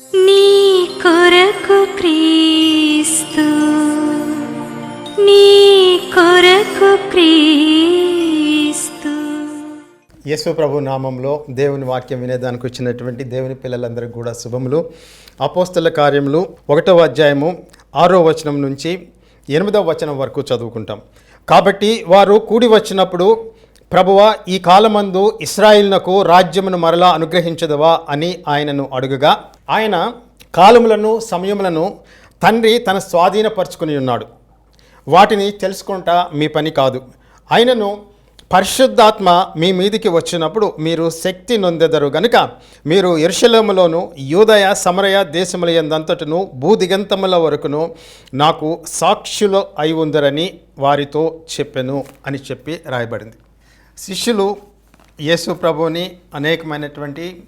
నీ కొరకు క్రీస్తు నీ కొరకు క్రీస్తు. యేసు ప్రభు నామంలో దేవుని వాక్యం వినేదానికి వచ్చినటువంటి దేవుని పిల్లలందరికీ కూడా శుభములు. అపోస్తల కార్యములు ఒకటవ అధ్యాయము ఆరో వచనం నుంచి ఎనిమిదవ వచనం వరకు చదువుకుంటాం. కాబట్టి వారు కూడి వచ్చినప్పుడు ప్రభువ ఈ కాలమందు ఇస్రాయిల్నకు రాజ్యమును మరలా అనుగ్రహించదవా అని ఆయనను అడుగగా ఆయన కాలములను సమయములను తండ్రి తన స్వాధీనపరుచుకుని ఉన్నాడు. వాటిని తెలుసుకుంటా మీ పని కాదు. ఆయనను పరిశుద్ధాత్మ మీ మీదికి వచ్చినప్పుడు మీరు శక్తి నొందెదరు గనుక మీరు ఎరుషలేములోను యూదయ సమరయ దేశముల ఎందంతటను భూదిగంతముల వరకును నాకు సాక్షులు అయి ఉందరని వారితో చెప్పెను అని చెప్పి రాయబడింది. శిష్యులు యేసు ప్రభుని అనేకమైనటువంటి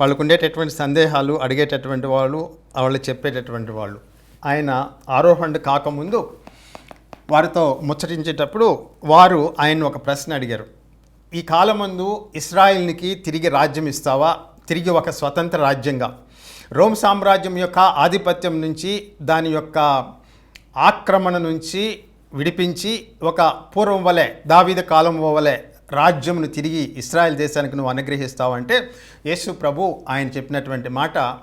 వాళ్ళకు ఉండేటటువంటి సందేహాలు అడిగేటటువంటి వాళ్ళు వాళ్ళు చెప్పేటటువంటి వాళ్ళు. ఆయన ఆరోహణ కాకముందు వారితో ముచ్చటించేటప్పుడు వారు ఆయన ఒక ప్రశ్న అడిగారు. ఈ కాలమందు ఇస్రాయిల్నికి తిరిగి రాజ్యం ఇస్తావా? తిరిగి ఒక స్వతంత్ర రాజ్యంగా. రోమ్ సామ్రాజ్యం యొక్క ఆధిపత్యం నుంచి దాని యొక్క ఆక్రమణ నుంచి విడిపించి ఒక పూర్వం వలె దావిద కాలం వలె రాజ్యమును తిరిగి ఇస్రాయల్ దేశానికి నువ్వు అనుగ్రహిస్తావంటే యేసు ప్రభు ఆయన చెప్పినటువంటి మాట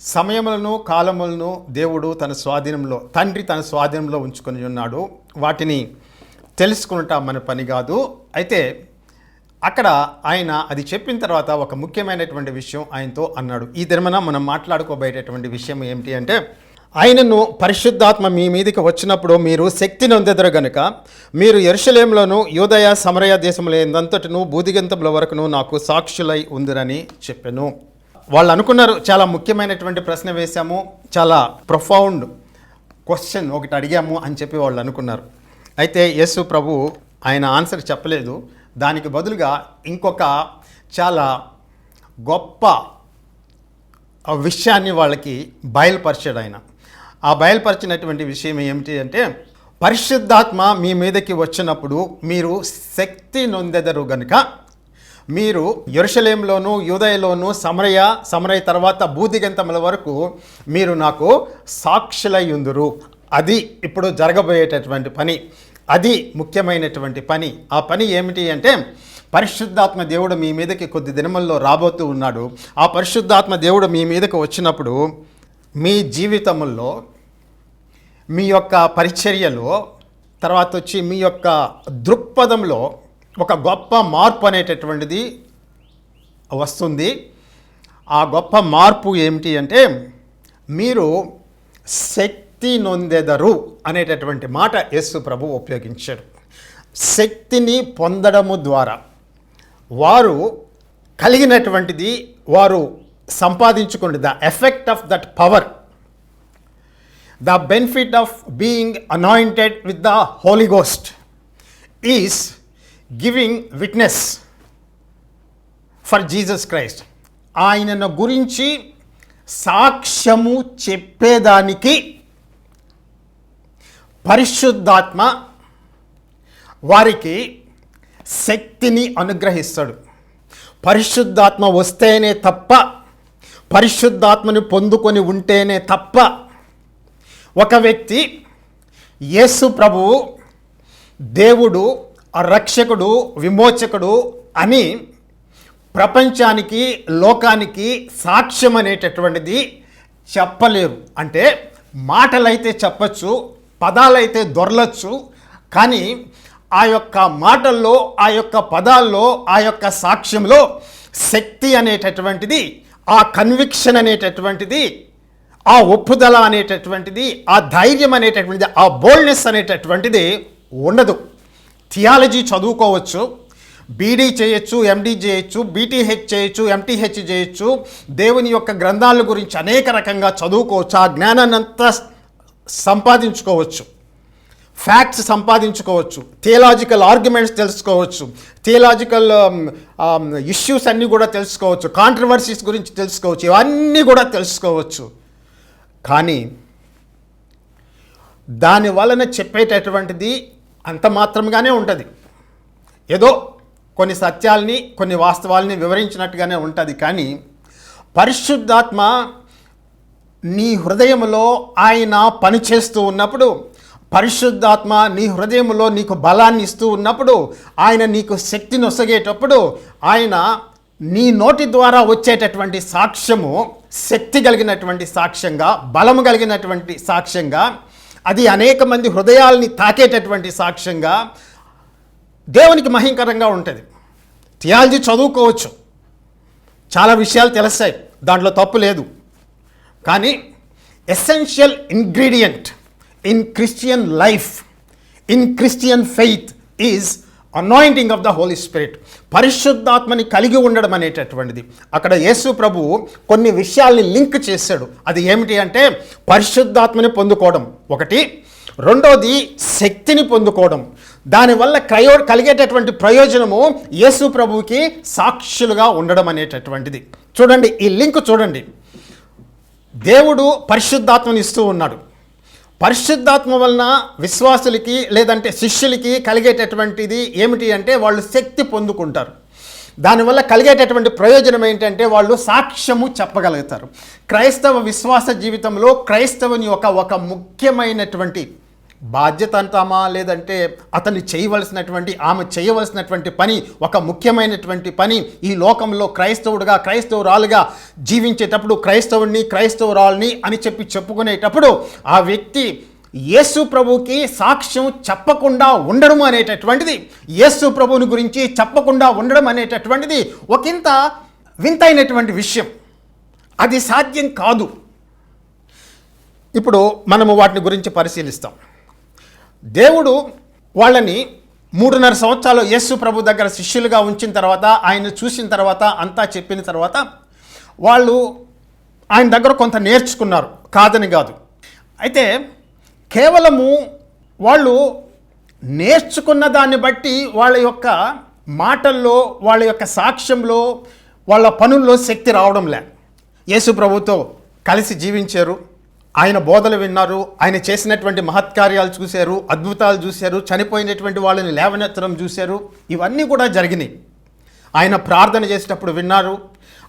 సమయములను కాలములను దేవుడు తన స్వాధీనంలో తండ్రి తన స్వాధీనంలో ఉంచుకొని ఉన్నాడు. వాటిని తెలుసుకునటం మన పని కాదు. అయితే అక్కడ ఆయన అది చెప్పిన తర్వాత ఒక ముఖ్యమైనటువంటి విషయం ఆయనతో అన్నాడు. ఈ దినమన మనం మాట్లాడుకోబోయేటటువంటి విషయం ఏమిటి అంటే ఆయనను పరిశుద్ధాత్మ మీ మీదకి వచ్చినప్పుడు మీరు శక్తి నొందెదరు గనుక మీరు ఎరుషలేంలోను యోదయ సమరయ దేశముల ఎందంతటను బూదిగంతముల వరకును నాకు సాక్షులై ఉందిరని చెప్పాను. వాళ్ళు అనుకున్నారు చాలా ముఖ్యమైనటువంటి ప్రశ్న వేశాము చాలా ప్రొఫౌండ్ క్వశ్చన్ ఒకటి అడిగాము అని చెప్పి వాళ్ళు అనుకున్నారు. అయితే యేసు ప్రభు ఆయన ఆన్సర్ చెప్పలేదు. దానికి బదులుగా ఇంకొక చాలా గొప్ప విషయాన్ని వాళ్ళకి బయలుపరిచాడు ఆయన. ఆ బయలుపరిచినటువంటి విషయం ఏమిటి అంటే పరిశుద్ధాత్మ మీ మీదకి వచ్చినప్పుడు మీరు శక్తి నొందెదరు గనుక మీరు ఎరుషలేంలోను యూదయలోను సమరయ సమరయ తర్వాత బూదిగంతముల వరకు మీరు నాకు సాక్షులయ్యుందురు అది ఇప్పుడు జరగబోయేటటువంటి పని. అది ముఖ్యమైనటువంటి పని. ఆ పని ఏమిటి అంటే పరిశుద్ధాత్మ దేవుడు మీ మీదకి కొద్ది దినముల్లో రాబోతూ ఉన్నాడు. ఆ పరిశుద్ధాత్మ దేవుడు మీ మీదకి వచ్చినప్పుడు మీ జీవితముల్లో మీ యొక్క పరిచర్యలో తర్వాత వచ్చి మీ యొక్క దృక్పథంలో ఒక గొప్ప మార్పు అనేటటువంటిది వస్తుంది. ఆ గొప్ప మార్పు ఏమిటి అంటే మీరు శక్తి నొందెదరు అనేటటువంటి మాట యేసు ప్రభు ఉపయోగించాడు. శక్తిని పొందడము ద్వారా వారు కలిగినటువంటిది వారు సంపాదించుకుని the effect of that power the benefit of being anointed with the Holy Ghost is giving witness for Jesus Christ ఆయనను గురించి సాక్ష్యము చెప్పేదానికి పరిశుద్ధాత్మ వారికి శక్తిని అనుగ్రహిస్తాడు. పరిశుద్ధాత్మ వస్తేనే తప్ప పరిశుద్ధాత్మని పొందుకొని ఉంటేనే తప్ప ఒక వ్యక్తి యేసు ప్రభువు దేవుడు రక్షకుడు విమోచకుడు అని ప్రపంచానికి లోకానికి సాక్ష్యం అనేటటువంటిది చెప్పలేరు. అంటే మాటలైతే చెప్పచ్చు పదాలైతే దొరలచ్చు కానీ ఆ యొక్క మాటల్లో ఆ యొక్క పదాల్లో ఆ యొక్క సాక్ష్యంలో శక్తి అనేటటువంటిది ఆ కన్విక్షన్ అనేటటువంటిది ఆ ఒప్పుదల అనేటటువంటిది ఆ ధైర్యం అనేటటువంటిది ఆ బోల్డ్నెస్ అనేటటువంటిది ఉండదు. థియాలజీ చదువుకోవచ్చు బీడీ చేయొచ్చు ఎండీ చేయొచ్చు బీటీహెచ్ చేయొచ్చు ఎంటీహెచ్ చేయొచ్చు దేవుని యొక్క గ్రంథాల గురించి అనేక రకంగా చదువుకోవచ్చు ఆ జ్ఞానాన్ని అంతా సంపాదించుకోవచ్చు. ఫ్యాక్ట్స్ సంపాదించుకోవచ్చు థియలాజికల్ ఆర్గ్యుమెంట్స్ తెలుసుకోవచ్చు థియలాజికల్ ఇష్యూస్ అన్నీ కూడా తెలుసుకోవచ్చు కాంట్రవర్సీస్ గురించి తెలుసుకోవచ్చు ఇవన్నీ కూడా తెలుసుకోవచ్చు. కానీ దాని వలన చెప్పేటటువంటిది అంత మాత్రంగానే ఉంటుంది. ఏదో కొన్ని సత్యాల్ని కొన్ని వాస్తవాల్ని వివరించినట్టుగానే ఉంటుంది. కానీ పరిశుద్ధాత్మ నీ హృదయంలో ఆయన పనిచేస్తూ ఉన్నప్పుడు పరిశుద్ధాత్మ నీ హృదయంలో నీకు బలాన్ని ఇస్తూ ఉన్నప్పుడు ఆయన నీకు శక్తిని ఒసగేటప్పుడు ఆయన నీ నోటి ద్వారా వచ్చేటటువంటి సాక్ష్యము శక్తి కలిగినటువంటి సాక్ష్యంగా బలము కలిగినటువంటి సాక్ష్యంగా అది అనేక మంది హృదయాల్ని తాకేటటువంటి సాక్ష్యంగా దేవునికి మహింకరంగా ఉంటుంది. థియాలజీ చదువుకోవచ్చు. చాలా విషయాలు తెలుస్తాయి. దాంట్లో తప్పు లేదు. కానీ essential ingredient in Christian life in Christian faith is anointing of the Holy Spirit పరిశుద్ధాత్మని కలిగి ఉండడం అనేటటువంటిది. అక్కడ యేసు ప్రభు కొన్ని విషయాల్ని లింక్ చేశాడు. అది ఏమిటి అంటే పరిశుద్ధాత్మని పొందుకోవడం. ఒకటి. రెండోది శక్తిని పొందుకోవడం. దానివల్ల క్రయో కలిగేటటువంటి ప్రయోజనము యేసు ప్రభువుకి సాక్షులుగా ఉండడం అనేటటువంటిది. చూడండి ఈ లింక్ చూడండి. దేవుడు పరిశుద్ధాత్మని ఇస్తూ ఉన్నాడు. పరిశుద్ధాత్మ వలన విశ్వాసులకి లేదంటే శిష్యులకి కలిగేటటువంటిది ఏమిటి అంటే వాళ్ళు శక్తి పొందుకుంటారు. దానివల్ల కలిగేటటువంటి ప్రయోజనం ఏంటంటే వాళ్ళు సాక్ష్యము చెప్పగలుగుతారు. క్రైస్తవ విశ్వాస జీవితంలో క్రైస్తవుని యొక్క ఒక ముఖ్యమైనటువంటి బాధ్యత అంటామా లేదంటే అతన్ని చేయవలసినటువంటి ఆమె చేయవలసినటువంటి పని ఒక ముఖ్యమైనటువంటి పని ఈ లోకంలో క్రైస్తవుడుగా క్రైస్తవురాలుగా జీవించేటప్పుడు క్రైస్తవుడిని క్రైస్తవురాలని అని చెప్పి చెప్పుకునేటప్పుడు ఆ వ్యక్తి యేసు ప్రభుకి సాక్ష్యం చెప్పకుండా ఉండడం అనేటటువంటిది యేసు ప్రభుని గురించి చెప్పకుండా ఉండడం అనేటటువంటిది ఒకంత వింతైనటువంటి విషయం. అది సాధ్యం కాదు. ఇప్పుడు మనము వాటిని గురించి పరిశీలిస్తాం. దేవుడు వాళ్ళని మూడున్నర సంవత్సరాలు యేసు ప్రభు దగ్గర శిష్యులుగా ఉంచిన తర్వాత ఆయన చూసిన తర్వాత అంతా చెప్పిన తర్వాత వాళ్ళు ఆయన దగ్గర కొంత నేర్చుకున్నారు. కాదని కాదు. అయితే కేవలము వాళ్ళు నేర్చుకున్న దాన్ని బట్టి వాళ్ళ యొక్క మాటల్లో వాళ్ళ యొక్క సాక్ష్యంలో వాళ్ళ పనుల్లో శక్తి రావడం లే. యేసు ప్రభుతో కలిసి జీవించారు. ఆయన బోధలు విన్నారు ఆయన చేసినటువంటి మహత్కార్యాలు చూశారు అద్భుతాలు చూశారు చనిపోయినటువంటి వాళ్ళని లేవనెత్తడం చూశారు ఇవన్నీ కూడా జరిగినాయి. ఆయన ప్రార్థన చేసేటప్పుడు విన్నారు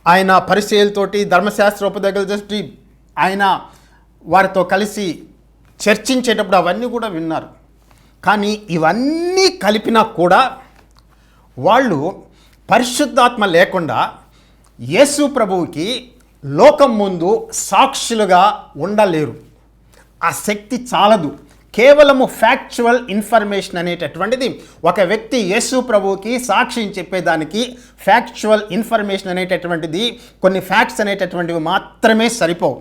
ఆయన పరిచయలతోటి ధర్మశాస్త్ర ఉపదగలతోటి ఆయన వారితో కలిసి చర్చించేటప్పుడు అవన్నీ కూడా విన్నారు. కానీ ఇవన్నీ కలిపినా కూడా వాళ్ళు పరిశుద్ధాత్మ లేకుండా యేసు ప్రభువుకి లోకం ముందు సాక్షులుగా ఉండలేరు. ఆ శక్తి చాలదు. కేవలము ఫ్యాక్చువల్ ఇన్ఫర్మేషన్ అనేటటువంటిది ఒక వ్యక్తి యేసు ప్రభువుకి సాక్ష్యం చెప్పేదానికి ఫ్యాక్చువల్ ఇన్ఫర్మేషన్ అనేటటువంటిది కొన్ని ఫ్యాక్ట్స్ అనేటటువంటివి మాత్రమే సరిపోవు.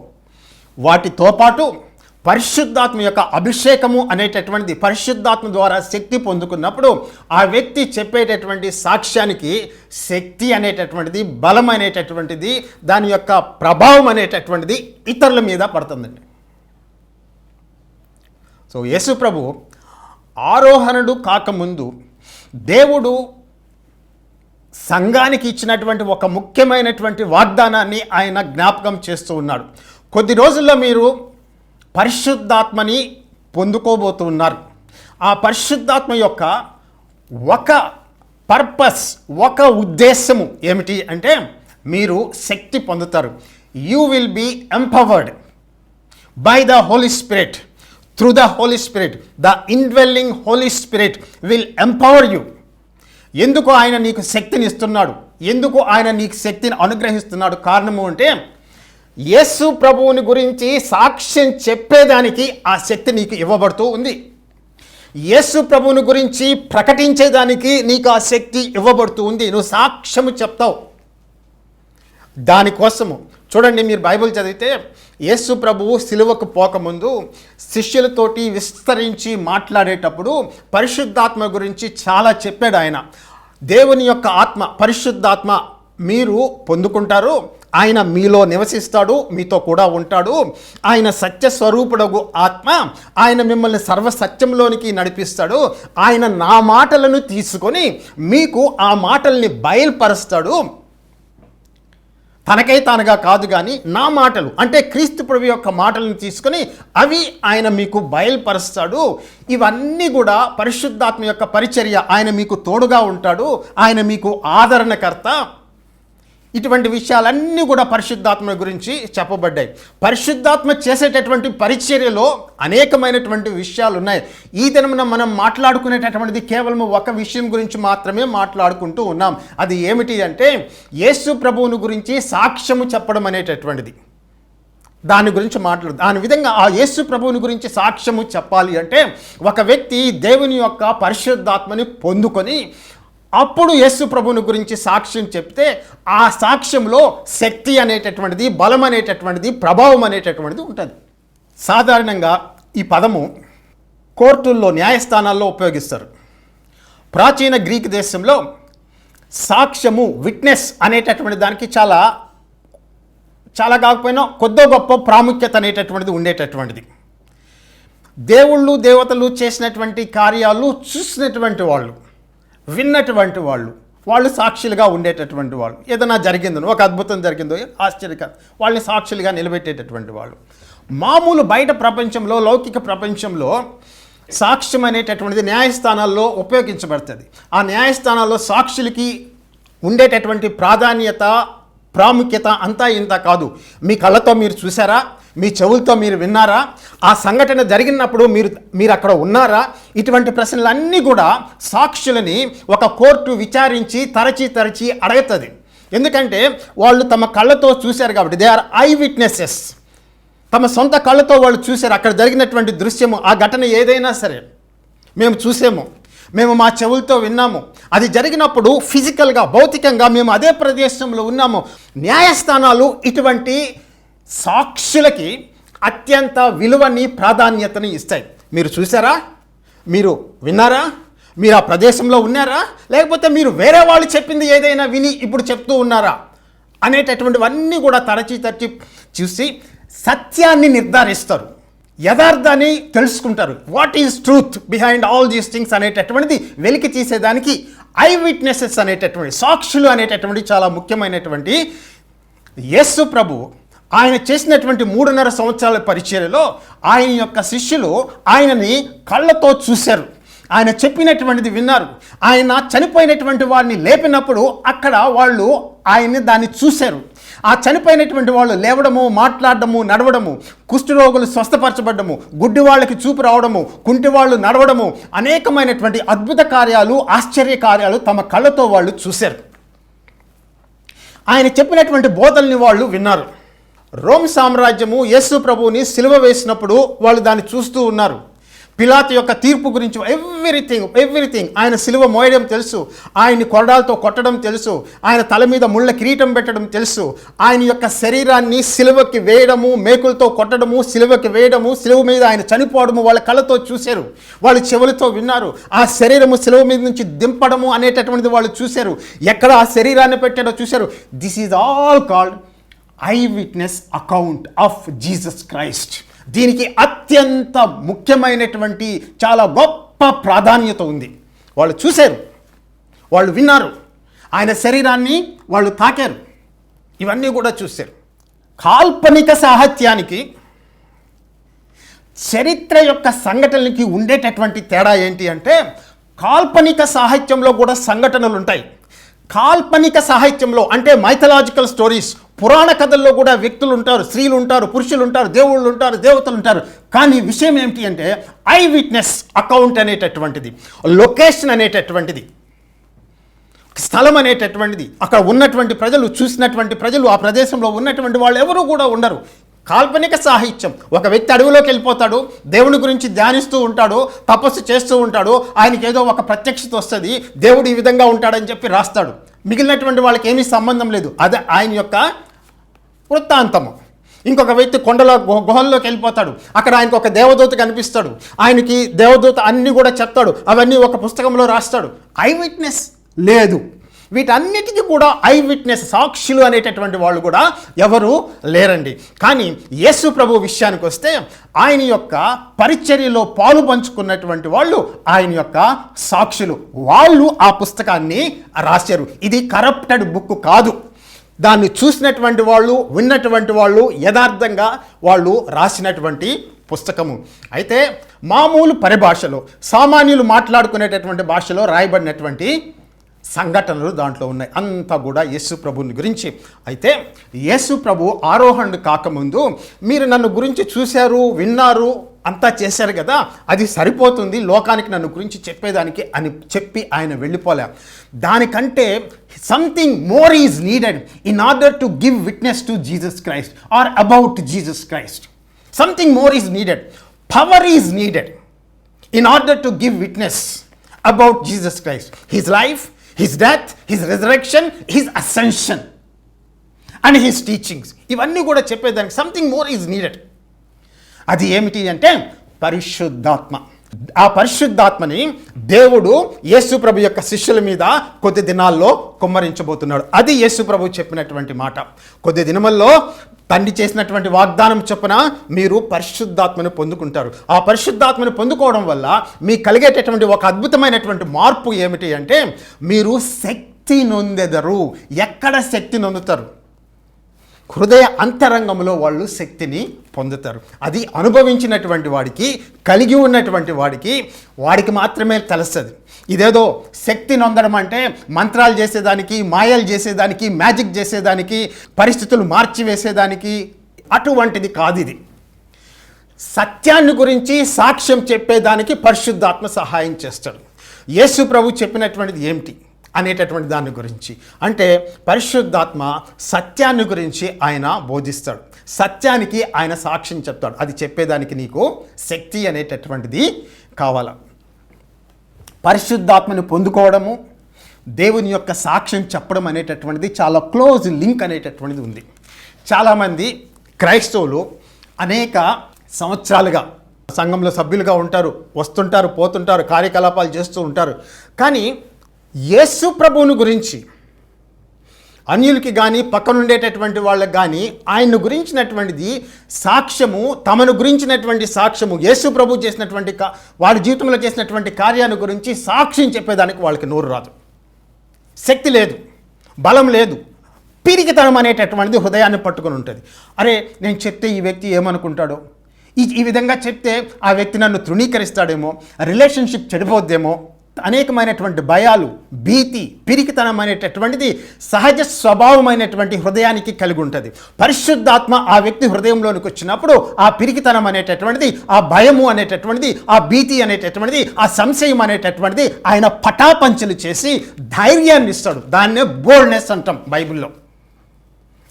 వాటితో పాటు పరిశుద్ధాత్మ యొక్క అభిషేకము అనేటటువంటిది పరిశుద్ధాత్మ ద్వారా శక్తి పొందుకున్నప్పుడు ఆ వ్యక్తి చెప్పేటటువంటి సాక్ష్యానికి శక్తి అనేటటువంటిది బలం అనేటటువంటిది దాని యొక్క ప్రభావం అనేటటువంటిది ఇతరుల మీద పడుతుందండి. సో యేసు ప్రభు ఆరోహణుడు కాకముందు దేవుడు సంఘానికి ఇచ్చినటువంటి ఒక ముఖ్యమైనటువంటి వాగ్దానాన్ని ఆయన జ్ఞాపకం చేస్తూ ఉన్నాడు. కొద్ది రోజుల్లో మీరు పరిశుద్ధాత్మని పొందుకోబోతున్నారు. ఆ పరిశుద్ధాత్మ యొక్క ఒక పర్పస్ ఒక ఉద్దేశము ఏమిటి అంటే మీరు శక్తి పొందుతారు. You will be empowered by the Holy Spirit. Through the Holy Spirit the indwelling Holy Spirit will empower you. ఎందుకు ఆయన నీకు శక్తిని ఇస్తున్నాడు? ఎందుకు ఆయన నీకు శక్తిని అనుగ్రహిస్తున్నాడు? కారణము అంటే యేసు ప్రభువుని గురించి సాక్ష్యం చెప్పేదానికి ఆ శక్తి నీకు ఇవ్వబడుతూ ఉంది. యేసు ప్రభువుని గురించి ప్రకటించేదానికి నీకు ఆ శక్తి ఇవ్వబడుతూ ఉంది. నువ్వు సాక్ష్యము చెప్తావు. దానికోసము చూడండి మీరు బైబిల్ చదివితే యేసు ప్రభువు సిలువకు పోకముందు శిష్యులతోటి విస్తరించి మాట్లాడేటప్పుడు పరిశుద్ధాత్మ గురించి చాలా చెప్పాడు ఆయన. దేవుని యొక్క ఆత్మ పరిశుద్ధాత్మ మీరు పొందుకుంటారు. ఆయన మీలో నివసిస్తాడు మీతో కూడా ఉంటాడు. ఆయన సత్య స్వరూపుడగు ఆత్మ ఆయన మిమ్మల్ని సర్వ సత్యంలోనికి నడిపిస్తాడు. ఆయన నా మాటలను తీసుకొని మీకు ఆ మాటల్ని బయలుపరుస్తాడు. తనకై తానుగా కాదు కానీ నా మాటలు అంటే క్రీస్తు ప్రభు యొక్క మాటలను తీసుకొని అవి ఆయన మీకు బయలుపరుస్తాడు. ఇవన్నీ కూడా పరిశుద్ధాత్మ యొక్క పరిచర్య. ఆయన మీకు తోడుగా ఉంటాడు. ఆయన మీకు ఆదరణకర్త. ఇటువంటి విషయాలన్నీ కూడా పరిశుద్ధాత్మ గురించి చెప్పబడ్డాయి. పరిశుద్ధాత్మ చేసేటటువంటి పరిచర్యలో అనేకమైనటువంటి విషయాలు ఉన్నాయి ఈ దినమున మనం మాట్లాడుకునేటటువంటిది కేవలం ఒక విషయం గురించి మాత్రమే మాట్లాడుకుంటూ ఉన్నాం. అది ఏమిటి అంటే యేసు ప్రభువుని గురించి సాక్ష్యము చెప్పడం అనేటటువంటిది. దాని గురించి మాట్లాడు దాని విధంగా ఆ యేసు ప్రభువుని గురించి సాక్ష్యము చెప్పాలి అంటే ఒక వ్యక్తి దేవుని యొక్క పరిశుద్ధాత్మని పొందుకొని అప్పుడు యేసు ప్రభువుని గురించి సాక్ష్యం చెప్తే ఆ సాక్ష్యంలో శక్తి అనేటటువంటిది బలం అనేటటువంటిది ప్రభావం అనేటటువంటిది ఉంటుంది. సాధారణంగా ఈ పదము కోర్టుల్లో న్యాయస్థానాల్లో ఉపయోగిస్తారు. ప్రాచీన గ్రీక్ దేశంలో సాక్ష్యము విట్నెస్ అనేటటువంటి దానికి చాలా చాలా కాకపోయినా కొద్దో గొప్ప ప్రాముఖ్యత అనేటటువంటిది ఉండేటటువంటిది. దేవుళ్ళు దేవతలు చేసినటువంటి కార్యాలు చూసినటువంటి వాళ్ళు విన్నటువంటి వాళ్ళు వాళ్ళు సాక్షులుగా ఉండేటటువంటి వాళ్ళు. ఏదైనా జరిగిందో ఒక అద్భుతం జరిగిందో ఆశ్చర్యకరం వాళ్ళని సాక్షులుగా నిలబెట్టేటటువంటి వాళ్ళు. మామూలు బయట ప్రపంచంలో లౌకిక ప్రపంచంలో సాక్ష్యం అనేటటువంటిది న్యాయస్థానాల్లో ఉపయోగించబడుతుంది. ఆ న్యాయస్థానాల్లో సాక్షులకి ఉండేటటువంటి ప్రాధాన్యత ప్రాముఖ్యత అంతా ఇంత కాదు. మీ కళ్ళతో మీరు చూసారా మీ చెవులతో మీరు విన్నారా? ఆ సంఘటన జరిగినప్పుడు మీరు మీరు అక్కడ ఉన్నారా? ఇటువంటి ప్రశ్నలన్నీ కూడా సాక్షులని ఒక కోర్టు విచారించి తరచి తరచి అడుగుతుంది. ఎందుకంటే వాళ్ళు తమ కళ్ళతో చూశారు కాబట్టి దే ఆర్ ఐ విట్నెసెస్ తమ సొంత కళ్ళతో వాళ్ళు చూశారు. అక్కడ జరిగినటువంటి దృశ్యము ఆ ఘటన ఏదైనా సరే మేము చూసాము. మేము మా చెవులతో విన్నాము. అది జరిగినప్పుడు ఫిజికల్గా భౌతికంగా మేము అదే ప్రదేశంలో ఉన్నాము. న్యాయస్థానాలు ఇటువంటి సాక్షులకి అత్యంత విలువని ప్రాధాన్యతని ఇస్తాయి. మీరు చూసారా మీరు విన్నారా? మీరు ఆ ప్రదేశంలో ఉన్నారా? లేకపోతే మీరు వేరే వాళ్ళు చెప్పింది ఏదైనా విని ఇప్పుడు చెప్తూ ఉన్నారా? అనేటటువంటివన్నీ కూడా తరచి తరచి చూసి సత్యాన్ని నిర్ధారిస్తారు. యథార్థాన్ని తెలుసుకుంటారు. What is truth behind all these things అనేటటువంటిది వెలికి తీసేదానికి ఐ విట్నెసెస్ అనేటటువంటి సాక్షులు అనేటటువంటి చాలా ముఖ్యమైనటువంటి యేసు ప్రభు ఆయన చేసినటువంటి మూడున్నర సంవత్సరాల పరిచర్యలో ఆయన యొక్క శిష్యులు ఆయనని కళ్ళతో చూశారు. ఆయన చెప్పినటువంటిది విన్నారు. ఆయన చనిపోయినటువంటి వారిని లేపినప్పుడు అక్కడ వాళ్ళు ఆయన్ని దాన్ని చూశారు. ఆ చనిపోయినటువంటి వాళ్ళు లేవడము మాట్లాడడము నడవడము కుష్ఠరోగులు స్వస్థపరచబడము గుడ్డి వాళ్ళకి చూపు రావడము కుంటి వాళ్ళు నడవడము అనేకమైనటువంటి అద్భుత కార్యాలు ఆశ్చర్య కార్యాలు తమ కళ్ళతో వాళ్ళు చూశారు. ఆయన చెప్పినటువంటి బోధల్ని వాళ్ళు విన్నారు. రోమ్ సామ్రాజ్యము యేసు ప్రభువుని సిలువ వేసినప్పుడు వాళ్ళు దాన్ని చూస్తూ ఉన్నారు. పిలాత్ యొక్క తీర్పు గురించి ఎవ్రీథింగ్ ఎవ్రీథింగ్ ఆయన సిలువ మోయడం తెలుసు. ఆయన్ని కొరడాలతో కొట్టడం తెలుసు. ఆయన తల మీద ముళ్ళ కిరీటం పెట్టడం తెలుసు. ఆయన యొక్క శరీరాన్ని సిలువకి వేయడము మేకులతో కొట్టడము సిలువకి వేయడము సిలువ మీద ఆయన చనిపోవడము వాళ్ళ కళ్ళతో చూశారు. వాళ్ళు చెవులతో విన్నారు. ఆ శరీరము సిలువ మీద నుంచి దింపడము అనేటటువంటిది వాళ్ళు చూశారు. ఎక్కడ ఆ శరీరాన్ని పెట్టాడో చూశారు. This is all called eyewitness account of Jesus Christ. దీనికి అత్యంత ముఖ్యమైనటువంటి చాలా గొప్ప ప్రాధాన్యత ఉంది. వాళ్ళు చూశారు. వాళ్ళు విన్నారు. ఆయన శరీరాన్ని వాళ్ళు తాకారు. ఇవన్నీ కూడా చూశారు. కాల్పనిక సాహిత్యానికి చరిత్ర యొక్క సంఘటనలకి ఉండేటటువంటి తేడా ఏంటి అంటే కాల్పనిక సాహిత్యంలో కూడా సంఘటనలు ఉంటాయి. కాల్పనిక సాహిత్యంలో అంటే మైథలాజికల్ స్టోరీస్ పురాణ కథల్లో కూడా వ్యక్తులు ఉంటారు స్త్రీలు ఉంటారు పురుషులు ఉంటారు దేవుళ్ళు ఉంటారు దేవతలు ఉంటారు కానీ విషయం ఏమిటి అంటే ఐ విట్నెస్ అకౌంట్ అనేటటువంటిది లొకేషన్ అనేటటువంటిది స్థలం అనేటటువంటిది అక్కడ ఉన్నటువంటి ప్రజలు చూసినటువంటి ప్రజలు ఆ ప్రదేశంలో ఉన్నటువంటి వాళ్ళు ఎవరు కూడా ఉండరు. కాల్పనిక సాహిత్యం. ఒక వ్యక్తి అడవిలోకి వెళ్ళిపోతాడు దేవుని గురించి ధ్యానిస్తూ ఉంటాడు తపస్సు చేస్తూ ఉంటాడు ఆయనకి ఏదో ఒక ప్రత్యక్షత వస్తుంది దేవుడు ఈ విధంగా ఉంటాడని చెప్పి రాస్తాడు. మిగిలినటువంటి వాళ్ళకి ఏమీ సంబంధం లేదు. అదే ఆయన యొక్క వృత్తాంతము. ఇంకొక వ్యక్తి కొండలో గుహల్లోకి వెళ్ళిపోతాడు. అక్కడ ఆయనకు ఒక దేవదూత కనిపిస్తాడు. ఆయనకి దేవదూత అన్నీ కూడా చెప్తాడు. అవన్నీ ఒక పుస్తకంలో రాస్తాడు. ఐ విట్నెస్ లేదు. వీటన్నిటికీ కూడా ఐ విట్నెస్ సాక్షులు అనేటటువంటి వాళ్ళు కూడా ఎవరు లేరండి. కానీ యేసు ప్రభు విషయానికి వస్తే ఆయన యొక్క పరిచర్యలో పాలు పంచుకున్నటువంటి వాళ్ళు ఆయన యొక్క సాక్షులు. వాళ్ళు ఆ పుస్తకాన్ని రాశారు. ఇది కరప్టెడ్ బుక్ కాదు. దాన్ని చూసినటువంటి వాళ్ళు విన్నటువంటి వాళ్ళు యథార్థంగా వాళ్ళు రాసినటువంటి పుస్తకము. అయితే మామూలు పరిభాషలో సామాన్యులు మాట్లాడుకునేటటువంటి భాషలో రాయబడినటువంటి సంఘటనలు దాంట్లో ఉన్నాయి. అంతా కూడా యేసు ప్రభుని గురించి. అయితే యేసు ప్రభు ఆరోహణ కాకముందు మీరు నన్ను గురించి చూశారు విన్నారు అంతా చేశారు కదా అది సరిపోతుంది లోకానికి నన్ను గురించి చెప్పేదానికి అని చెప్పి ఆయన వెళ్ళిపోలే. దానికంటే something more is needed in order to give witness to Jesus Christ or about Jesus Christ something more is needed power is needed in order to give witness about Jesus Christ his life his death his resurrection his ascension and his teachings ఇవన్నీ కూడా చెప్పేదానికి something more is needed అది ఏమిటి అంటే పరిశుద్ధాత్మ. ఆ పరిశుద్ధాత్మని దేవుడు యేసు ప్రభు యొక్క శిష్యుల మీద కొద్ది దినాల్లో కుమ్మరించబోతున్నాడు. అది యేసు ప్రభు చెప్పినటువంటి మాట. కొద్ది దినముల్లో తండ్రి చేసినటువంటి వాగ్దానం చొప్పున మీరు పరిశుద్ధాత్మను పొందుకుంటారు. ఆ పరిశుద్ధాత్మను పొందుకోవడం వల్ల మీకు కలిగేటటువంటి ఒక అద్భుతమైనటువంటి మార్పు ఏమిటి అంటే మీరు శక్తి నొందెదరు. ఎక్కడ శక్తి నొందుతారు? హృదయ అంతరంగంలో వాళ్ళు శక్తిని పొందుతారు. అది అనుభవించినటువంటి వాడికి కలిగి ఉన్నటువంటి వాడికి వాడికి మాత్రమే తెలుస్తుంది. ఇదేదో శక్తి నొందడం అంటే మంత్రాలు చేసేదానికి మాయలు చేసేదానికి మ్యాజిక్ చేసేదానికి పరిస్థితులు మార్చివేసేదానికి అటువంటిది కాదు ఇది. సత్యాన్ని గురించి సాక్ష్యం చెప్పేదానికి పరిశుద్ధాత్మ సహాయం చేస్తాడు. యేసు ప్రభు చెప్పినటువంటిది ఏమిటి అనేటటువంటి దాని గురించి? అంటే పరిశుద్ధాత్మ సత్యాన్ని గురించి ఆయన బోధిస్తాడు. సత్యానికి ఆయన సాక్ష్యం చెప్తాడు. అది చెప్పేదానికి నీకు శక్తి అనేటటువంటిది కావాలి? పరిశుద్ధాత్మను పొందుకోవడము దేవుని యొక్క సాక్ష్యం చెప్పడం అనేటటువంటిది చాలా క్లోజ్ లింక్ అనేటటువంటిది ఉంది. చాలామంది క్రైస్తవులు అనేక సంవత్సరాలుగా సంఘంలో సభ్యులుగా ఉంటారు వస్తుంటారు పోతుంటారు కార్యకలాపాలు చేస్తూ ఉంటారు. కానీ యేసు ప్రభువుని గురించి అన్యులకి కానీ పక్కనుండేటటువంటి వాళ్ళకి కానీ ఆయన గురించినటువంటిది సాక్ష్యము తమను గురించినటువంటి సాక్ష్యము యేసు ప్రభు చేసినటువంటి కా వారి జీవితంలో చేసినటువంటి కార్యాన్ని గురించి సాక్ష్యం చెప్పేదానికి వాళ్ళకి నోరు రాదు. శక్తి లేదు బలం లేదు పిరికితనం అనేటటువంటిది హృదయాన్ని పట్టుకుని ఉంటుంది. అరే నేను చెప్తే ఈ వ్యక్తి ఏమనుకుంటాడో? ఈ ఈ విధంగా చెప్తే ఆ వ్యక్తి నన్ను తృణీకరిస్తాడేమో? రిలేషన్షిప్ చెడిపోద్దేమో? అనేకమైనటువంటి భయాలు భీతి పిరికితనం అనేటటువంటిది సహజ స్వభావమైనటువంటి హృదయానికి కలిగి ఉంటుంది పరిశుద్ధాత్మ ఆ వ్యక్తి హృదయంలోనికి వచ్చినప్పుడు ఆ పిరికితనం అనేటటువంటిది ఆ భయము అనేటటువంటిది ఆ భీతి అనేటటువంటిది ఆ సంశయం అనేటటువంటిది ఆయన పటాపంచలు చేసి ధైర్యాన్ని ఇస్తాడు. దాన్నే బోల్డ్నెస్ అంటాం బైబిల్లో.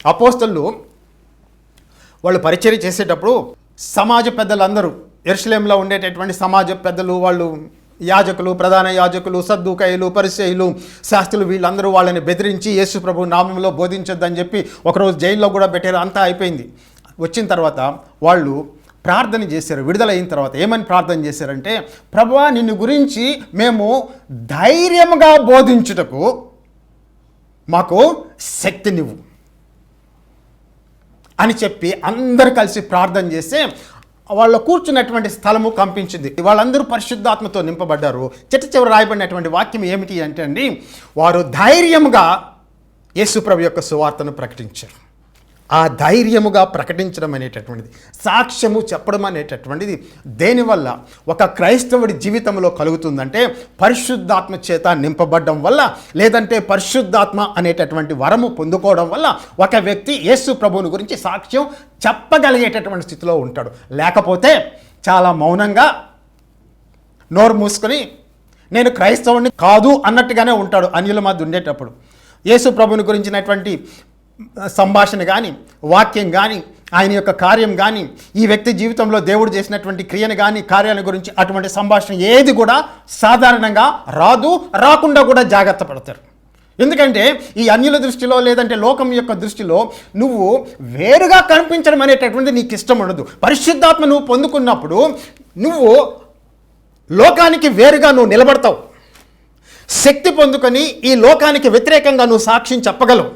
అపోస్తళ్ళు వాళ్ళు పరిచయం చేసేటప్పుడు సమాజ పెద్దలందరూ ఎరుసలేంలో ఉండేటటువంటి సమాజ పెద్దలు వాళ్ళు యాజకులు ప్రధాన యాజకులు సద్దుకయ్యలు పరిచయులు శాస్త్రులు వీళ్ళందరూ వాళ్ళని బెదిరించి యేసు ప్రభు నామంలో బోధించొద్దని చెప్పి ఒకరోజు జైల్లో కూడా పెట్టారు అంతా అయిపోయింది. వచ్చిన తర్వాత వాళ్ళు ప్రార్థన చేశారు. విడుదలైన తర్వాత ఏమని ప్రార్థన చేశారంటే ప్రభువా నిన్ను గురించి మేము ధైర్యంగా బోధించుటకు మాకు శక్తినివ్వు అని చెప్పి అందరు కలిసి ప్రార్థన చేస్తే వాళ్ళు కూర్చున్నటువంటి స్థలము కంపించింది. వాళ్ళందరూ పరిశుద్ధాత్మతో నింపబడ్డారు. చిట్ట చివరి రాయబడినటువంటి వాక్యం ఏమిటి అంటే అండి వారు ధైర్యంగా యేసుప్రభు యొక్క సువార్తను ప్రకటించారు. ఆ ధైర్యముగా ప్రకటించడం అనేటటువంటిది సాక్ష్యము చెప్పడం అనేటటువంటిది దేనివల్ల? ఒక క్రైస్తవుడి జీవితంలో కలుగుతుందంటే పరిశుద్ధాత్మ చేత నింపబడడం వల్ల లేదంటే పరిశుద్ధాత్మ అనేటటువంటి వరము పొందుకోవడం వల్ల ఒక వ్యక్తి యేసు ప్రభువుని గురించి సాక్ష్యం చెప్పగలిగేటటువంటి స్థితిలో ఉంటాడు. లేకపోతే చాలా మౌనంగా నోరు మూసుకొని నేను క్రైస్తవుని కాదు అన్నట్టుగానే ఉంటాడు అన్యుల మధ్య ఉండేటప్పుడు. యేసు ప్రభుని గురించినటువంటి సంభాషణ కానీ వాక్యం కానీ ఆయన యొక్క కార్యం కానీ ఈ వ్యక్తి జీవితంలో దేవుడు చేసినటువంటి క్రియను కానీ కార్యాల గురించి అటువంటి సంభాషణ ఏది కూడా సాధారణంగా రాదు రాకుండా కూడా జాగ్రత్త పడతారు. ఎందుకంటే ఈ అన్యుల దృష్టిలో లేదంటే లోకం యొక్క దృష్టిలో నువ్వు వేరుగా కనిపించడం అనేటటువంటి నీకు ఇష్టం ఉండదు. పరిశుద్ధాత్మ నువ్వు పొందుకున్నప్పుడు నువ్వు లోకానికి వేరుగా నువ్వు నిలబడతావు. శక్తి పొందుకొని ఈ లోకానికి వ్యతిరేకంగా నువ్వు సాక్ష్యం చెప్పగలవు.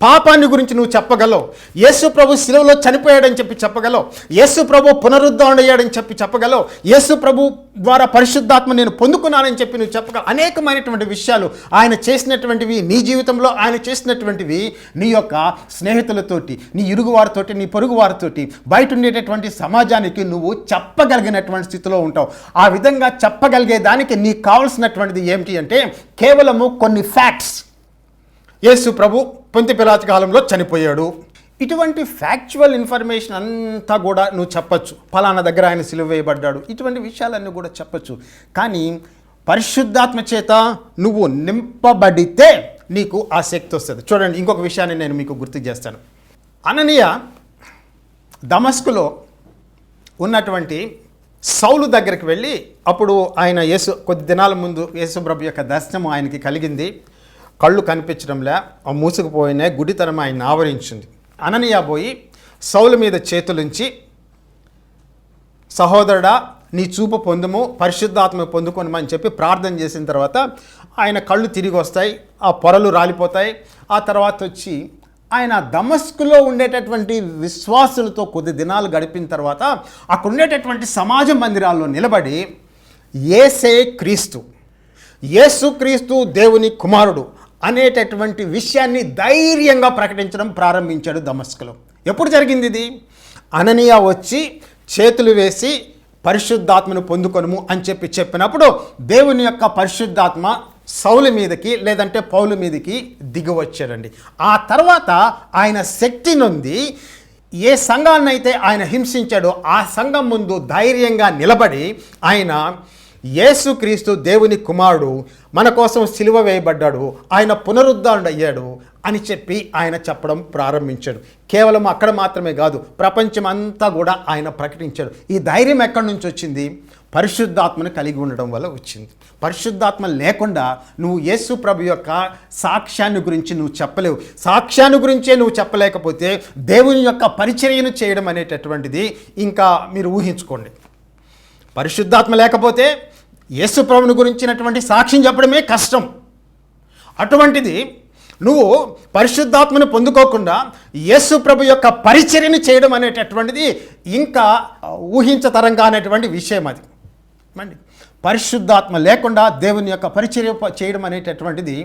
పాపాన్ని గురించి నువ్వు చెప్పగలవు. యేసు ప్రభు శిలువలో చనిపోయాడని చెప్పి చెప్పగలవు. యేసు ప్రభు పునరుద్ధరణ అయ్యాడని చెప్పి చెప్పగలవు. యేసు ప్రభు ద్వారా పరిశుద్ధాత్మ నేను పొందుకున్నానని చెప్పి నువ్వు చెప్పగల అనేకమైనటువంటి విషయాలు ఆయన చేసినటువంటివి నీ జీవితంలో ఆయన చేసినటువంటివి నీ యొక్క స్నేహితులతోటి నీ ఇరుగు వారితోటి నీ పొరుగు వారితోటి బయట ఉండేటటువంటి సమాజానికి నువ్వు చెప్పగలిగినటువంటి స్థితిలో ఉంటావు. ఆ విధంగా చెప్పగలిగే దానికి నీకు కావలసినటువంటిది ఏమిటి అంటే కేవలము కొన్ని ఫ్యాక్ట్స్ యేసు ప్రభు పొంతి పిలాచి కాలంలో చనిపోయాడు. ఇటువంటి ఫ్యాక్చువల్ ఇన్ఫర్మేషన్ అంతా కూడా నువ్వు చెప్పచ్చు. ఫలానా దగ్గర ఆయన సిలువ వేయబడ్డాడు. ఇటువంటి విషయాలన్నీ కూడా చెప్పచ్చు. కానీ పరిశుద్ధాత్మ చేత నువ్వు నింపబడితే నీకు ఆ శక్తి వస్తుంది. చూడండి ఇంకొక విషయాన్ని నేను మీకు గుర్తు చేస్తాను. అననీయ దమస్కులో ఉన్నటువంటి సౌలు దగ్గరికి వెళ్ళి అప్పుడు ఆయన యేసు కొద్ది దినాల ముందు యేసుప్రభు యొక్క దర్శనం ఆయనకి కలిగింది. కళ్ళు కనిపించడంలే ఆ మూసుకుపోయిన గుడితనం ఆయన ఆవరించింది. అననీయ పోయి సౌలు మీద చేతులుంచి సహోదరుడా నీ చూపు పొందుము పరిశుద్ధాత్మ పొందుకొనమని చెప్పి ప్రార్థన చేసిన తర్వాత ఆయన కళ్ళు తిరిగి వస్తాయి ఆ పొరలు రాలిపోతాయి. ఆ తర్వాత వచ్చి ఆయన దమస్కులో ఉండేటటువంటి విశ్వాసులతో కొద్ది దినాలు గడిపిన తర్వాత అక్కడ ఉండేటటువంటి సమాజ మందిరాల్లో నిలబడి ఏసే క్రీస్తు యేసుక్రీస్తు దేవుని కుమారుడు అనేటటువంటి విషయాన్ని ధైర్యంగా ప్రకటించడం ప్రారంభించాడు దమస్కులో. ఎప్పుడు జరిగింది ఇది? అననీయ వచ్చి చేతులు వేసి పరిశుద్ధాత్మను పొందుకొనుము అని చెప్పి చెప్పినప్పుడు దేవుని యొక్క పరిశుద్ధాత్మ సౌలు మీదకి లేదంటే పౌలు మీదకి దిగువచ్చాడండి ఆ తర్వాత ఆయన శక్తి నుండి ఏ సంఘాన్నైతే ఆయన హింసించాడో ఆ సంఘం ముందు ధైర్యంగా నిలబడి ఆయన యేసుక్రీస్తు దేవుని కుమారుడు మన కోసం సిలువ వేయబడ్డాడు. ఆయన పునరుద్ధరణ అయ్యాడు అని చెప్పి ఆయన చెప్పడం ప్రారంభించాడు. కేవలం అక్కడ మాత్రమే కాదు ప్రపంచం అంతా కూడా ఆయన ప్రకటించాడు. ఈ ధైర్యం ఎక్కడి నుంచి వచ్చింది? పరిశుద్ధాత్మను కలిగి ఉండడం వల్ల వచ్చింది. పరిశుద్ధాత్మ లేకుండా నువ్వు యేసు ప్రభు యొక్క సాక్ష్యాన్ని గురించి నువ్వు చెప్పలేవు. సాక్ష్యాన్ని గురించే నువ్వు చెప్పలేకపోతే దేవుని యొక్క పరిచర్యను చేయడం అనేటటువంటిది ఇంకా మీరు ఊహించుకోండి. పరిశుద్ధాత్మ లేకపోతే యేసు ప్రభుని గురించినటువంటి సాక్ష్యం చెప్పడమే కష్టం. అటువంటిది నువ్వు పరిశుద్ధాత్మను పొందుకోకుండా యేసు ప్రభు యొక్క పరిచర్యను చేయడం అనేటటువంటిది ఇంకా ఊహించతరంగా అనేటువంటి విషయం అది. పరిశుద్ధాత్మ లేకుండా దేవుని యొక్క పరిచర్య చేయడం అనేటటువంటిది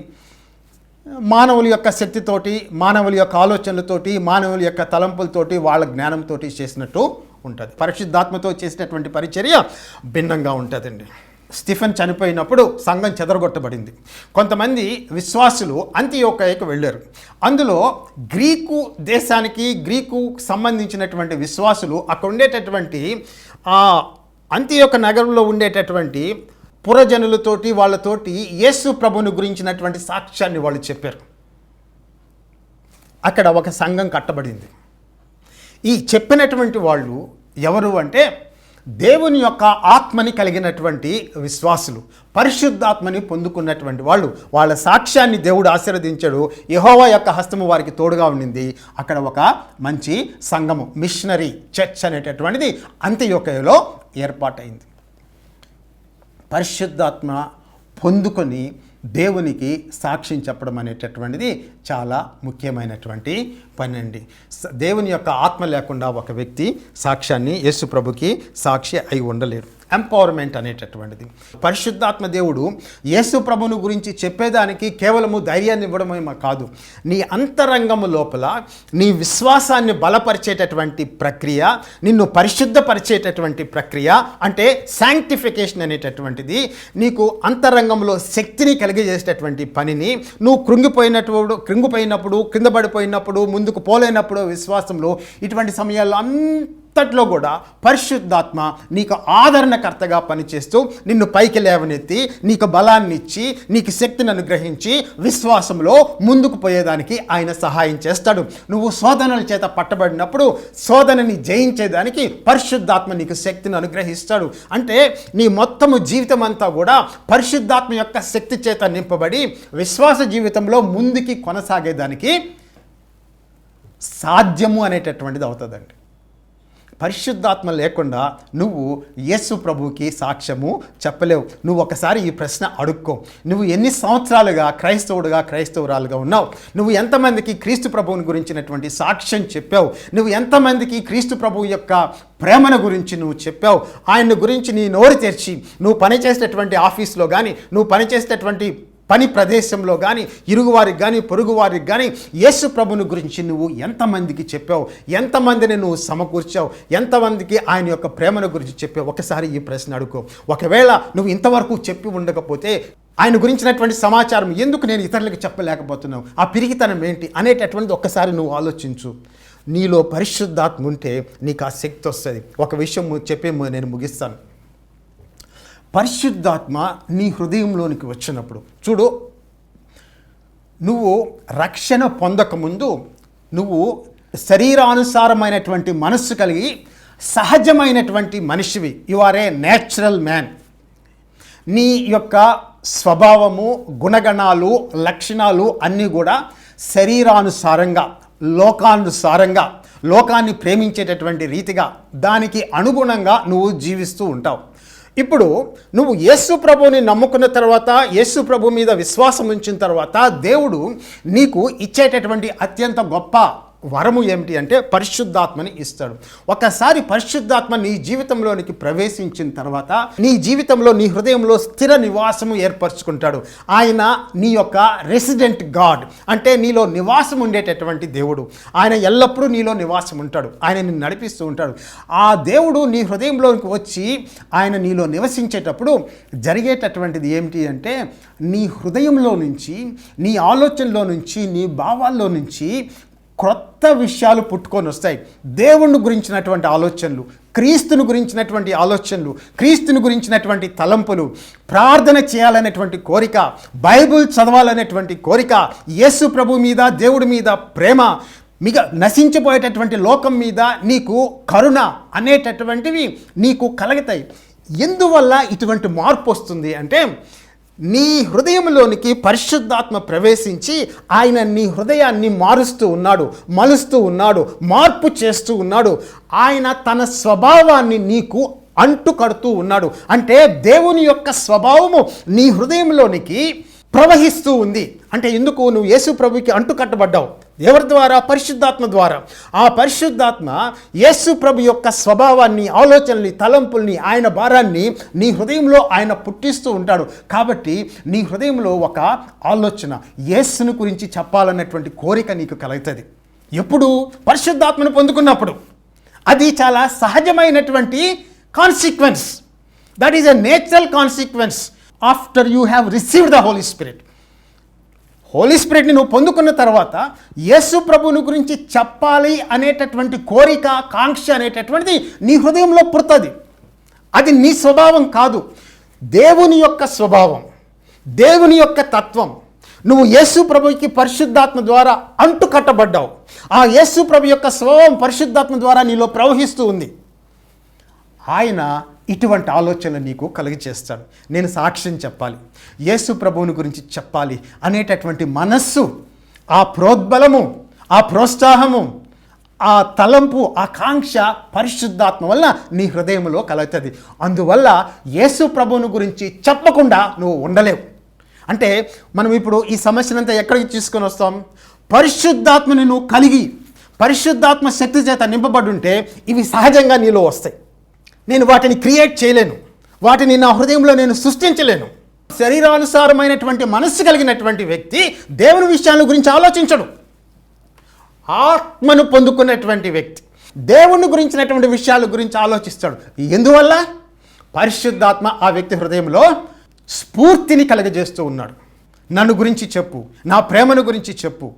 మానవుల యొక్క శక్తితోటి మానవుల యొక్క ఆలోచనలతోటి మానవుల యొక్క తలంపులతోటి వాళ్ళ జ్ఞానంతో చేసినట్టు ఉంటుంది. పరిశుద్ధాత్మతో చేసినటువంటి పరిచర్య భిన్నంగా ఉంటుందండి. స్టిఫెన్ చనిపోయినప్పుడు సంఘం చెదరగొట్టబడింది. కొంతమంది విశ్వాసులు అంత్యోకయకు వెళ్ళారు. అందులో గ్రీకు దేశానికి గ్రీకు సంబంధించినటువంటి విశ్వాసులు అక్కడ ఉండేటటువంటి ఆ అంత్యొక నగరంలో ఉండేటటువంటి పురజనులతోటి వాళ్ళతోటి యేసు ప్రభుని గురించినటువంటి సాక్ష్యాన్ని వాళ్ళు చెప్పారు. అక్కడ ఒక సంఘం కట్టబడింది. ఈ చెప్పినటువంటి వాళ్ళు ఎవరు అంటే దేవుని యొక్క ఆత్మని కలిగినటువంటి విశ్వాసులు పరిశుద్ధాత్మని పొందుకున్నటువంటి వాళ్ళు. వాళ్ళ సాక్ష్యాన్ని దేవుడు ఆశీర్వదించాడు. యహోవా యొక్క హస్తము వారికి తోడుగా ఉండింది. అక్కడ ఒక మంచి సంఘము మిషనరీ చర్చ్ అనేటటువంటిది అంత్యయోకయలో ఏర్పాటైంది. పరిశుద్ధాత్మ పొందుకొని దేవునికి సాక్ష్యం చెప్పడం అనేటటువంటిది చాలా ముఖ్యమైనటువంటి పని అండి. దేవుని యొక్క ఆత్మ లేకుండా ఒక వ్యక్తి సాక్ష్యాన్ని యేసు ప్రభుకి సాక్షి అయి ఉండలేడు ఎంపవర్మెంట్ అనేటటువంటిది. పరిశుద్ధాత్మ దేవుడు యేసు ప్రభును గురించి చెప్పేదానికి కేవలము ధైర్యాన్ని ఇవ్వడమే మా కాదు. నీ అంతరంగము లోపల నీ విశ్వాసాన్ని బలపరిచేటటువంటి ప్రక్రియ నిన్ను పరిశుద్ధపరిచేటటువంటి ప్రక్రియ అంటే శాంక్టిఫికేషన్ అనేటటువంటిది. నీకు అంతరంగంలో శక్తిని కలిగజేసేటటువంటి పనిని నువ్వు కృంగిపోయినప్పుడు కృంగిపోయినప్పుడు కింద పడిపోయినప్పుడు ముందుకు పోలేనప్పుడు విశ్వాసంలో ఇటువంటి సమయాల్లో అంత అంతట్లో కూడా పరిశుద్ధాత్మ నీకు ఆదరణకర్తగా పనిచేస్తూ నిన్ను పైకి లేవనెత్తి నీకు బలాన్ని ఇచ్చి నీకు శక్తిని అనుగ్రహించి విశ్వాసంలో ముందుకు పోయేదానికి ఆయన సహాయం చేస్తాడు. నువ్వు శోధనల చేత పట్టబడినప్పుడు శోధనని జయించేదానికి పరిశుద్ధాత్మ నీకు శక్తిని అనుగ్రహిస్తాడు. అంటే నీ మొత్తము జీవితం అంతా కూడా పరిశుద్ధాత్మ యొక్క శక్తి చేత నింపబడి విశ్వాస జీవితంలో ముందుకి కొనసాగేదానికి సాధ్యము అనేటటువంటిది అవుతుందండి. పరిశుద్ధాత్మ లేకుండా నువ్వు యేసు ప్రభువుకి సాక్ష్యము చెప్పలేవు. నువ్వు ఒకసారి ఈ ప్రశ్న అడుక్కో. నువ్వు ఎన్ని సంవత్సరాలుగా క్రైస్తవుడుగా క్రైస్తవురాలుగా ఉన్నావు? నువ్వు ఎంతమందికి క్రీస్తు ప్రభువుని గురించినటువంటి సాక్ష్యం చెప్పావు? నువ్వు ఎంతమందికి క్రీస్తు ప్రభువు యొక్క ప్రేమను గురించి నువ్వు చెప్పావు? ఆయన గురించి నీ నోరు తెరిచి నువ్వు పనిచేసేటటువంటి ఆఫీస్లో కానీ నువ్వు పనిచేసేటటువంటి పని ప్రదేశంలో కానీ ఇరుగువారికి కానీ పొరుగువారికి కానీ యేసు ప్రభుని గురించి నువ్వు ఎంతమందికి చెప్పావు? ఎంతమందిని నువ్వు సమకూర్చావు? ఎంతమందికి ఆయన యొక్క ప్రేమను గురించి చెప్పావు? ఒకసారి ఈ ప్రశ్న అడుకో ఒకవేళ నువ్వు ఇంతవరకు చెప్పి ఉండకపోతే ఆయన గురించినటువంటి సమాచారం ఎందుకు నేను ఇతరులకు చెప్పలేకపోతున్నావు? ఆ పిరిగితనం ఏంటి? అనేటటువంటిది ఒక్కసారి నువ్వు ఆలోచించు. నీలో పరిశుద్ధాత్మ ఉంటే నీకు ఆ శక్తి వస్తుంది. ఒక విషయం చెప్పే నేను ముగిస్తాను. పరిశుద్ధాత్మ నీ హృదయంలోనికి వచ్చినప్పుడు. చూడు నువ్వు రక్షణ పొందకముందు నువ్వు శరీరానుసారమైనటువంటి మనస్సు కలిగి సహజమైనటువంటి మనిషివి. You are a natural man నీ యొక్క స్వభావము గుణగణాలు లక్షణాలు అన్నీ కూడా శరీరానుసారంగా లోకానుసారంగా లోకాన్ని ప్రేమించేటటువంటి రీతిగా దానికి అనుగుణంగా నువ్వు జీవిస్తూ ఉంటావు. ఇప్పుడు నువ్వు యేసు ప్రభుని నమ్ముకున్న తర్వాత యేసు ప్రభు మీద విశ్వాసం ఉంచిన తర్వాత దేవుడు నీకు ఇచ్చేటటువంటి అత్యంత గొప్ప వరము ఏమిటి అంటే పరిశుద్ధాత్మని ఇస్తాడు. ఒకసారి పరిశుద్ధాత్మ నీ జీవితంలోనికి ప్రవేశించిన తర్వాత నీ జీవితంలో నీ హృదయంలో స్థిర నివాసము ఏర్పరచుకుంటాడు. ఆయన నీ యొక్క రెసిడెంట్ గాడ్ అంటే నీలో నివాసం ఉండేటటువంటి దేవుడు. ఆయన ఎల్లప్పుడూ నీలో నివాసం ఉంటాడు. ఆయన నిన్ను నడిపిస్తూ ఉంటాడు. ఆ దేవుడు నీ హృదయంలోకి వచ్చి ఆయన నీలో నివసించేటప్పుడు జరిగేటటువంటిది ఏమిటి అంటే నీ హృదయంలో నుంచి నీ ఆలోచనలో నుంచి నీ భావాల్లో నుంచి క్రొత్త విషయాలు పుట్టుకొని వస్తాయి. దేవుణ్ణి గురించినటువంటి ఆలోచనలు క్రీస్తుని గురించినటువంటి ఆలోచనలు క్రీస్తుని గురించినటువంటి తలంపులు ప్రార్థన చేయాలనేటువంటి కోరిక బైబుల్ చదవాలనేటువంటి కోరిక యేసు ప్రభు మీద దేవుడి మీద ప్రేమ మిగ నశించిపోయేటటువంటి లోకం మీద నీకు కరుణ అనేటటువంటివి నీకు కలుగుతాయి. ఎందువల్ల ఇటువంటి మార్పు వస్తుంది అంటే నీ హృదయంలోనికి పరిశుద్ధాత్మ ప్రవేశించి ఆయన నీ హృదయాన్ని మారుస్తూ ఉన్నాడు మలుస్తూ ఉన్నాడు మార్పు చేస్తూ ఉన్నాడు. ఆయన తన స్వభావాన్ని నీకు అంటు కడుతూ ఉన్నాడు. అంటే దేవుని యొక్క స్వభావము నీ హృదయంలోనికి ప్రవహిస్తూ ఉంది. అంటే ఎందుకు నువ్వు యేసు ప్రభుకి అంటు కట్టబడ్డావు ఎవరి ద్వారా? పరిశుద్ధాత్మ ద్వారా. ఆ పరిశుద్ధాత్మ యేసు ప్రభు యొక్క స్వభావాన్ని ఆలోచనల్ని తలంపుల్ని ఆయన భారాన్ని నీ హృదయంలో ఆయన పుట్టిస్తూ ఉంటాడు. కాబట్టి నీ హృదయంలో ఒక ఆలోచన యేస్సును గురించి చెప్పాలన్నటువంటి కోరిక నీకు కలుగుతుంది. ఎప్పుడు? పరిశుద్ధాత్మను పొందుకున్నప్పుడు. అది చాలా సహజమైనటువంటి consequence that is a natural consequence after you have received the Holy Spirit Holy స్పిరిట్ని నువ్వు పొందుకున్న తర్వాత యేసు ప్రభుని గురించి చెప్పాలి అనేటటువంటి కోరిక కాంక్ష అనేటటువంటిది నీ హృదయంలో పుడుతుంది. అది నీ స్వభావం కాదు. దేవుని యొక్క స్వభావం దేవుని యొక్క తత్వం. నువ్వు యేసు ప్రభుకి పరిశుద్ధాత్మ ద్వారా అంటు కట్టబడ్డావు ఆ యేసు ప్రభు యొక్క స్వభావం పరిశుద్ధాత్మ ద్వారా నీలో ప్రవహిస్తూ ఉంది. ఆయన ఇటువంటి ఆలోచనలు నీకు కలిగజేస్తాడు. నేను సాక్ష్యం చెప్పాలి. యేసు ప్రభువుని గురించి చెప్పాలి అనేటటువంటి మనస్సు ఆ ప్రోద్బలము ఆ ప్రోత్సాహము ఆ తలంపు ఆకాంక్ష పరిశుద్ధాత్మ వల్ల నీ హృదయంలో కలుగుతుంది. అందువల్ల యేసు ప్రభువుని గురించి చెప్పకుండా నువ్వు ఉండలేవు. అంటే మనం ఇప్పుడు ఈ సమస్యనంతా ఎక్కడికి తీసుకొని వస్తాం? పరిశుద్ధాత్మని నువ్వు కలిగి పరిశుద్ధాత్మ శక్తి చేత నింపబడి ఉంటే ఇవి సహజంగా నీలో వస్తాయి. నేను వాటిని క్రియేట్ చేయలేను. వాటిని నా హృదయంలో నేను సృష్టించలేను. శరీరానుసారమైనటువంటి మనస్సు కలిగినటువంటి వ్యక్తి దేవుని విషయాల గురించి ఆలోచించడు. ఆత్మను పొందుకున్నటువంటి వ్యక్తి దేవుని గురించినటువంటి విషయాల గురించి ఆలోచిస్తాడు. ఎందువల్ల? పరిశుద్ధాత్మ ఆ వ్యక్తి హృదయంలో స్ఫూర్తిని కలగజేస్తూ ఉన్నాడు. నన్ను గురించి చెప్పు నా ప్రేమను గురించి చెప్పు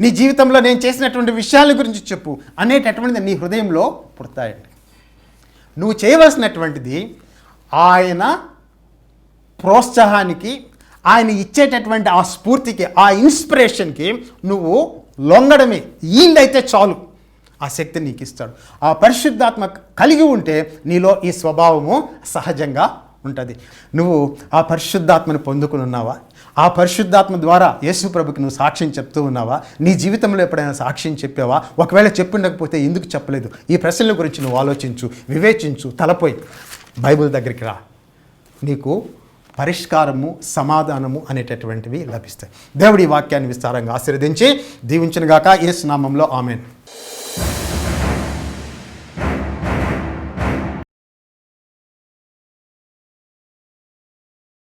నీ జీవితంలో నేను చేసినటువంటి విషయాల గురించి చెప్పు అనేటటువంటిది నీ హృదయంలో పుడతాయండి. నువ్వు చేయవలసినటువంటిది ఆయన ప్రోత్సాహానికి ఆయన ఇచ్చేటటువంటి ఆ స్ఫూర్తికి ఆ ఇన్స్పిరేషన్కి నువ్వు లొంగడమే. ఈల్డ్ చాలు. ఆ శక్తి నీకు ఇస్తాడు. ఆ పరిశుద్ధాత్మ కలిగి ఉంటే నీలో ఈ స్వభావము సహజంగా ఉంటుంది. నువ్వు ఆ పరిశుద్ధాత్మను పొందుకుని ఉన్నావా? ఆ పరిశుద్ధాత్మ ద్వారా యేసు ప్రభుకి నువ్వు సాక్ష్యం చెప్తూ ఉన్నావా? నీ జీవితంలో ఎప్పుడైనా సాక్ష్యం చెప్పావా? ఒకవేళ చెప్పిండకపోతే ఎందుకు చెప్పలేదు? ఈ ప్రశ్నల గురించి నువ్వు ఆలోచించు వివేచించు తలపోయి. బైబిల్ దగ్గరికి రా. నీకు పరిష్కారము సమాధానము అనేటటువంటివి లభిస్తాయి. దేవుడి వాక్యాన్ని విస్తారంగా ఆశీర్వదించి దీవించిన గాక ఏ నామంలో ఆమెన్.